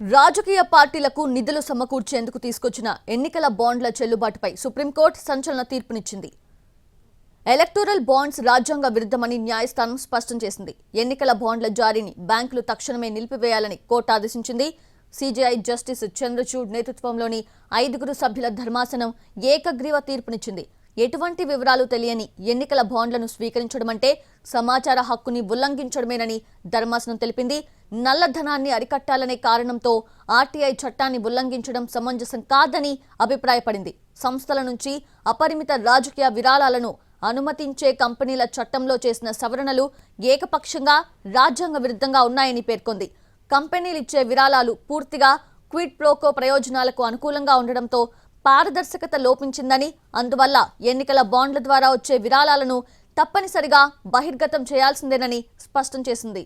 రాజకీయ పార్టీలకు నిధులు సమకూర్చేందుకు తీసుకొచ్చిన ఎన్నికల బాండ్ల చెల్లుబాటుపై సుప్రీంకోర్టు సంచలన తీర్పునిచ్చింది. ఎలక్టోరల్ బాండ్స్ రాజ్యాంగ విరుద్ధమని న్యాయస్థానం స్పష్టం చేసింది. ఎన్నికల బాండ్ల జారీని బ్యాంకులు తక్షణమే నిలిపివేయాలని కోర్టు ఆదేశించింది. సిజేఐ జస్టిస్ చంద్రచూడ్ నేతృత్వంలోని ఐదుగురు సభ్యుల ధర్మాసనం ఏకగ్రీవ తీర్పునిచ్చింది. ఎటువంటి వివరాలు తెలియని ఎన్నికల బాండ్లను స్వీకరించడం అంటే సమాచార హక్కుని ఉల్లంఘించడమేనని ధర్మాసనం తెలిపింది. నల్లధనాన్ని అరికట్టాలనే కారణంతో ఆర్టీఐ చట్టాన్ని ఉల్లంఘించడం సమంజసం కాదని అభిప్రాయపడింది. సంస్థల నుంచి అపరిమిత రాజకీయ విరాళాలను అనుమతించే కంపెనీల చట్టంలో చేసిన సవరణలు ఏకపక్షంగా రాజ్యాంగ విరుద్ధంగా ఉన్నాయని పేర్కొంది. కంపెనీలు ఇచ్చే విరాళాలు పూర్తిగా క్విడ్ ప్రోకో ప్రయోజనాలకు అనుకూలంగా ఉండడంతో పారదర్శకత లోపించిందని అందువల్ల ఎన్నికల బాండ్ల ద్వారా వచ్చే విరాళాలను తప్పనిసరిగా బహిర్గతం చేయాల్సిందేనని స్పష్టం చేసింది.